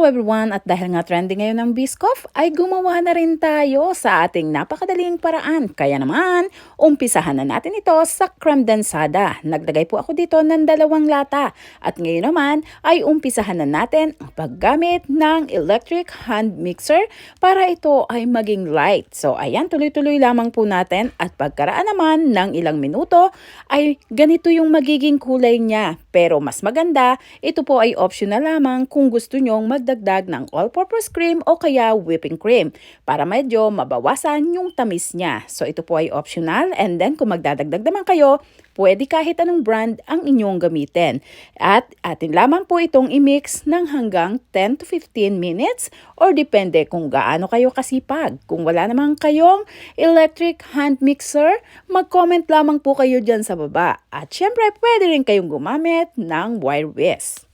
Hello everyone! At dahil nga trending ngayon ng Biscoff, ay gumawa na rin tayo sa ating napakadaling paraan. Kaya naman, umpisahan na natin ito sa creme densada. Naglagay po ako dito ng dalawang lata. At ngayon naman, ay umpisahan na natin ang paggamit ng electric hand mixer para ito ay maging light. So ayan, tuloy-tuloy lamang po natin. At pagkaraan naman ng ilang minuto, ay ganito yung magiging kulay niya. Pero mas maganda, ito po ay optional lamang kung gusto nyong magdagdag ng all-purpose cream o kaya whipping cream para medyo mabawasan yung tamis niya. So ito po ay optional and then kung magdadagdag naman kayo, pwede kahit anong brand ang inyong gamitin. At atin lamang po itong i-mix ng hanggang 10 to 15 minutes or depende kung gaano kayo kasipag. Kung wala naman kayong electric hand mixer, mag-comment lamang po kayo dyan sa baba. At syempre, pwede rin kayong gumamit ng wire whisk.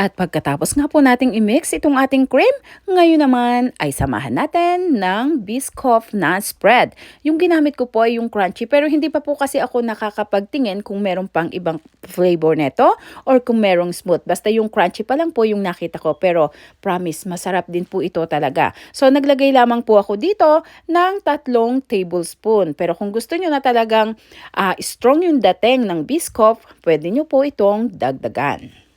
At pagkatapos nga po nating i-mix itong ating cream, ngayon naman ay samahan natin ng Biscoff na spread. Yung ginamit ko po ay yung crunchy pero hindi pa po kasi ako nakakapagtingin kung meron pang ibang flavor neto or kung merong smooth. Basta yung crunchy pa lang po yung nakita ko pero promise masarap din po ito talaga. So naglagay lamang po ako dito ng tatlong tablespoon. Pero kung gusto nyo na talagang uh, strong yung dating ng Biscoff, pwede nyo po itong dagdagan.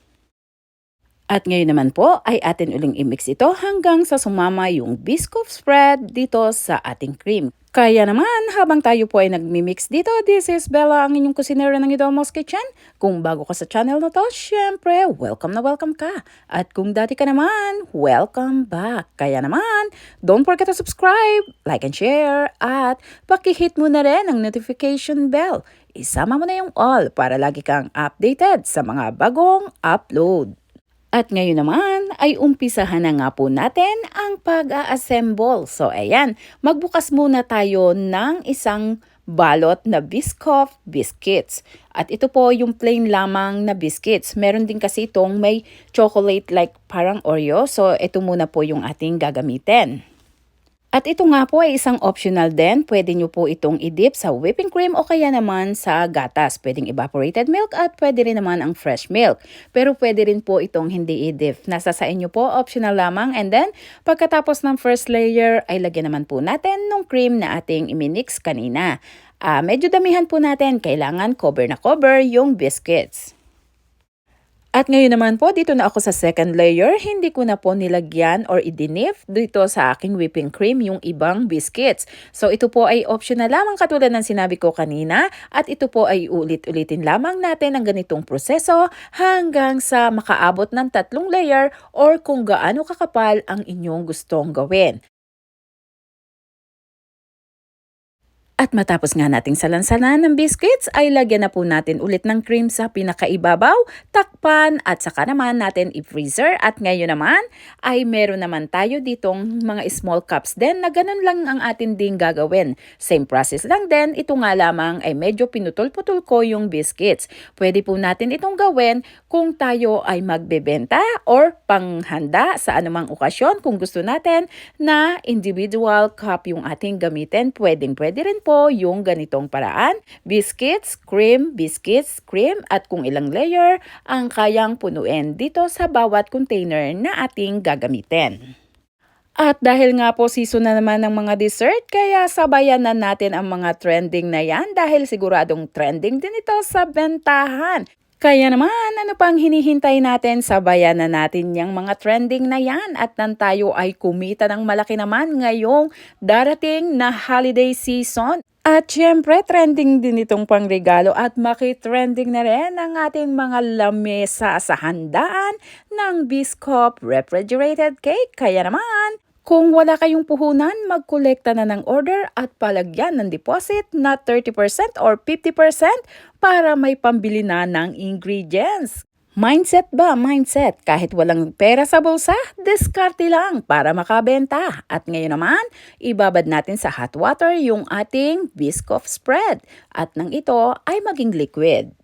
At ngayon naman po ay atin uling i-mix ito hanggang sa sumama yung biscoff spread dito sa ating cream. Kaya naman, habang tayo po ay nagmi-mix dito, this is Bella, ang inyong kusinera ng Idomos Kitchen. Kung bago ka sa channel na to, syempre, welcome na welcome ka. At kung dati ka naman, welcome back. Kaya naman, don't forget to subscribe, like and share, at pakihit mo na rin ang notification bell. Isama mo na yung all para lagi kang updated sa mga bagong upload. At ngayon naman ay umpisahan na nga po natin ang pag-a-assemble. So ayan, magbukas muna tayo ng isang balot na Biscoff biscuits. At ito po yung plain lamang na biscuits. Meron din kasi itong may chocolate like parang Oreo. So ito muna po yung ating gagamitin. At ito nga po ay isang optional din. Pwede nyo po itong i-dip sa whipping cream o kaya naman sa gatas. Pwedeng evaporated milk at pwede rin naman ang fresh milk. Pero pwede rin po itong hindi i-dip. Nasa sa inyo po, optional lamang. And then, pagkatapos ng first layer, ay lagyan naman po natin ng cream na ating iminix kanina. Uh, medyo damihan po natin. Kailangan cover na cover yung biscuits. At ngayon naman po, dito na ako sa second layer. Hindi ko na po nilagyan or idinif dito sa aking whipping cream yung ibang biscuits. So ito po ay optional lamang katulad ng sinabi ko kanina. At ito po ay ulit-ulitin lamang natin ang ganitong proseso hanggang sa makaabot ng tatlong layer or kung gaano kakapal ang inyong gustong gawin. At matapos nga nating salansalan ng biscuits, ay lagyan na po natin ulit ng cream sa pinakaibabaw, takpan at saka naman natin i-freezer. At ngayon naman ay meron naman tayo ditong mga small cups din na ganun lang ang atin ding gagawin. Same process lang din, ito nga lamang ay medyo pinutol-putol ko yung biscuits. Pwede po natin itong gawin kung tayo ay magbebenta or panghanda sa anumang okasyon kung gusto natin na individual cup yung ating gamitin. Pwedeng pwede rin po yung ganitong paraan. Biscuits, cream, biscuits, cream at kung ilang layer ang kayang punuin dito sa bawat container na ating gagamitin. At dahil nga po season na naman ng mga dessert, kaya sabayan na natin ang mga trending na yan dahil siguradong trending din ito sa bentahan. Kaya naman, ano pang hinihintay natin? Sabayan na natin yung mga trending na yan at nang tayo ay kumita ng malaki naman ngayong darating na holiday season. At syempre, trending din itong pangregalo at maki-trending na rin ang ating mga lamesa sa handaan ng Biscop Refrigerated Cake. Kaya naman, kung wala kayong puhunan, magkolekta na ng order at palagyan ng deposit na 30% or 50% para may pambili na ng ingredients. Mindset ba? Mindset. Kahit walang pera sa bulsa, diskarte lang para makabenta. At ngayon naman, ibabad natin sa hot water yung ating Biscoff spread. At nang ito ay maging liquid.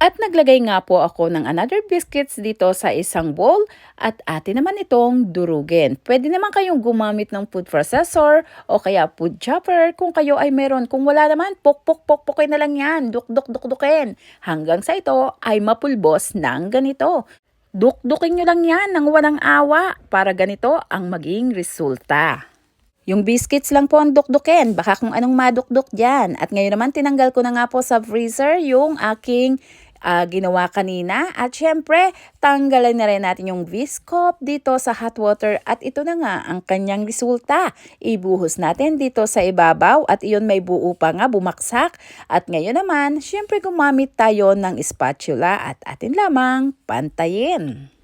At naglagay nga po ako ng another biscuits dito sa isang bowl at atin naman itong durugin. Pwede naman kayong gumamit ng food processor o kaya food chopper kung kayo ay meron. Kung wala naman, pok-pok-pok-pokin na lang yan. Duk-duk-duk-dukin. Hanggang sa ito ay mapulbos ng ganito. Dukdukin nyo lang yan ng walang awa para ganito ang maging resulta. Yung biscuits lang po ang dukdukin, baka kung anong madukduk dyan. At ngayon naman tinanggal ko na nga po sa freezer yung aking ah, ginawa kanina. At syempre, tanggalan na rin natin yung Viscop dito sa hot water. At ito na nga ang kanyang resulta. Ibuhos natin dito sa ibabaw at iyon may buo pa nga bumaksak. At ngayon naman, syempre gumamit tayo ng spatula at atin lamang pantayin.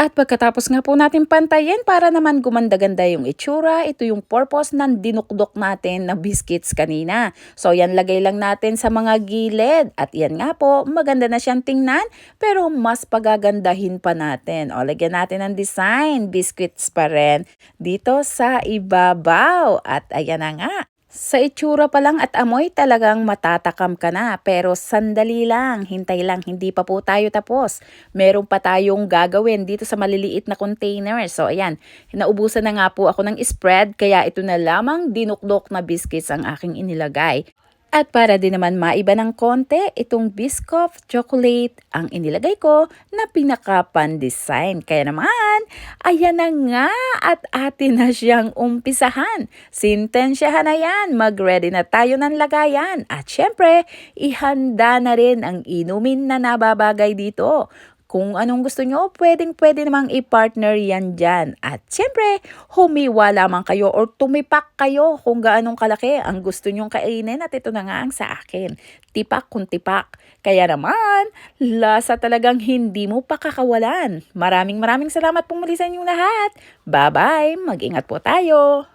At pagkatapos nga po natin pantayin para naman gumanda-ganda yung itsura, ito yung purpose ng dinukdok natin na biscuits kanina. So yan lagay lang natin sa mga gilid. At yan nga po, maganda na siyang tingnan pero mas pagagandahin pa natin. O lagyan natin ng design, biscuits pa rin dito sa ibabaw. At ayan na nga. Sa itsura pa lang at amoy talagang matatakam ka na. Pero sandali lang, hintay lang, hindi pa po tayo tapos. Meron pa tayong gagawin dito sa maliliit na container. So ayan, naubusan na nga po ako ng spread kaya ito na lamang dinukdok na biscuits ang aking inilagay. At para din naman maiba ng konti, itong Biscoff chocolate ang inilagay ko na pinaka-pan-design. Kaya naman, ayan na nga at atin na siyang umpisahan. Sintensyahan na yan, mag-ready na tayo ng lagayan. At syempre, ihanda na rin ang inumin na nababagay dito. Kung anong gusto nyo, pwedeng pwede namang i-partner yan dyan. At syempre, humiwa lamang kayo or tumipak kayo kung gaanong kalaki ang gusto nyong kainin. At ito na nga ang sa akin. Tipak kung tipak. Kaya naman, lasa talagang hindi mo pakakawalan. Maraming maraming salamat pong muli sa inyong lahat. Bye-bye! Mag-ingat po tayo!